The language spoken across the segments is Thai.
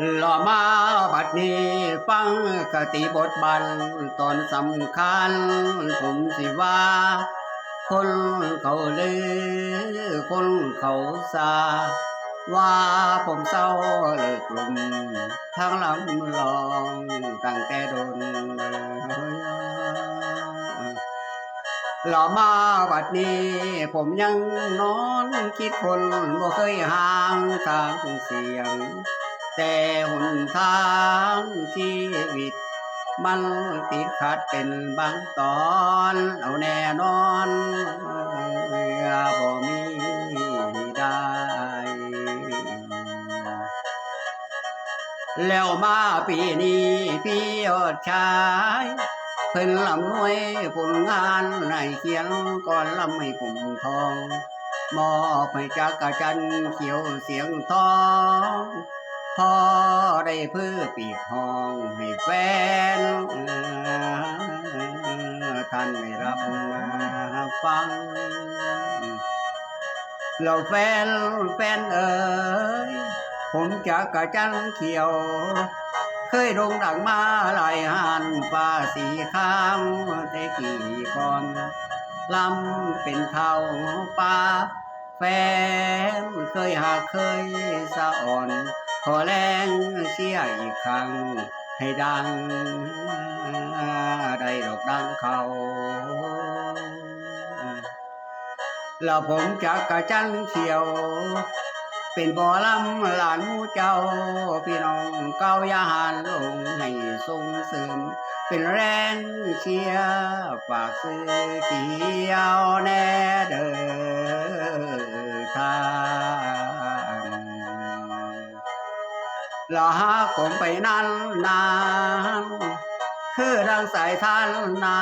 หล่อมาบัดนี้ฟังคติบทบันตอนสำคัญ ผมสิว่า คนเขาเลือคนเขาซาว่าผมเศร้าเลิกลมทั้งลำลองตั้งแต่โดนหล่อมาบัดนี้ ผมยังนอนคิดคนบ่เคยห่างทางเสียง แต่หนทางชีวิต มันติดขัดเป็นบางตอน เอาแน่นอนบ่มีได้ แล้วมาปีนี้พี่ยอดชายเพิ่นลำนวยผลงานให้เขียนก่อนลำให้ผมทอง มอบให้จักรจันทร์เขียวเสียงทอง อได้เพื่อปีกห้องให้แฟนท่านไม่รับฟังเราแฟนแฟนเอ๋ยผมจักรจันเขียว เคยโด่งดังมาหลายหันฟ้าสีข้ามแต่กี่ก่อนลำเป็นเท่าป่าแฟนเคยหาเคยสะอ่อน อแรงเชียอีกครั้ง ให้ดังได้ดอกดังเขาแล้วผมจักระจันเขียว เป็นบ่อลำหลานหมูเจ้า พี่น้องเก้ายาหานลงให้ทรงเสริมเป็นแรงเชียฝากซื้อเขียวแน่เด้อทาง ลาผมไปนั้นนานคือดังสายทานน้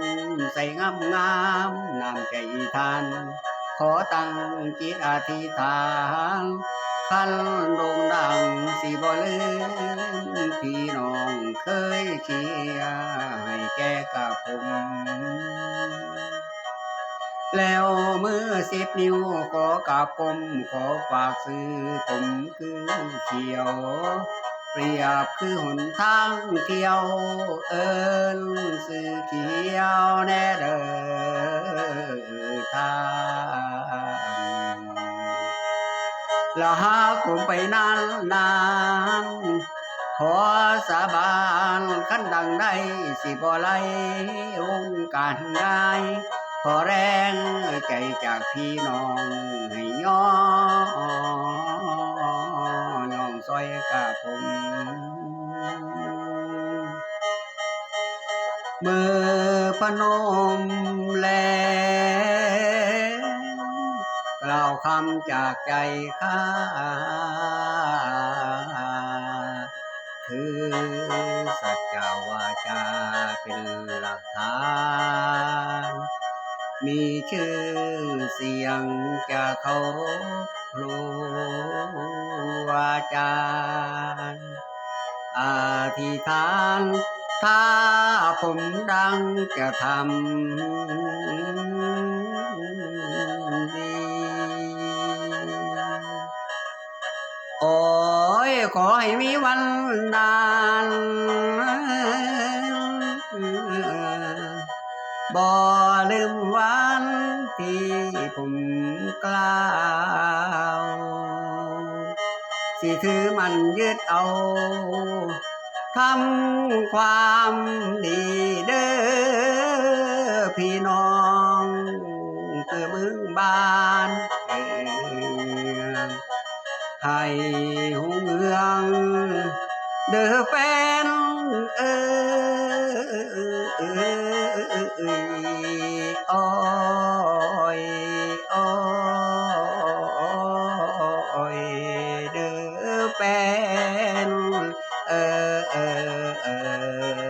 ำใส่งามงามน้ำใจทาน ขอตั้งจิตอธิษฐานคันโด่งดังสิบ่ลืมพี่น้องเคยเชียร์ให้แก่กับผม แล้วมือสิบนิ้วขอกราบกรมขอฝากซื้อผมคือเขียว เปรียบคือหนทางเที่ยว เอิญสื่อเขียวแน่เด้อทางแล้วหากผมไปนานนานขอสาบานขั้นดังได้สิบ่ไล่วงการง่าย ขอแรงใจจากพี่น้องให้ย่อย่องซอยกับผมมือพนมแลกล่าวคำจากใจข้าคือสัจจาวาจาเป็นหลักฐาน มีชื่อเสียงจะเคารพครูอาจารย์อธิษฐานถ้าผมดังจะทำดีโอ้ยขอให้มีวันนานบ่ วันที่ผมกล่าวสิถือมันยึดเอาทำความดีเด้อพี่น้องเพื่อมึงบ้านให้หงเมืองเด้อแฟนเอ้ย อ้อยอ้อยเดือเป็นเออเออ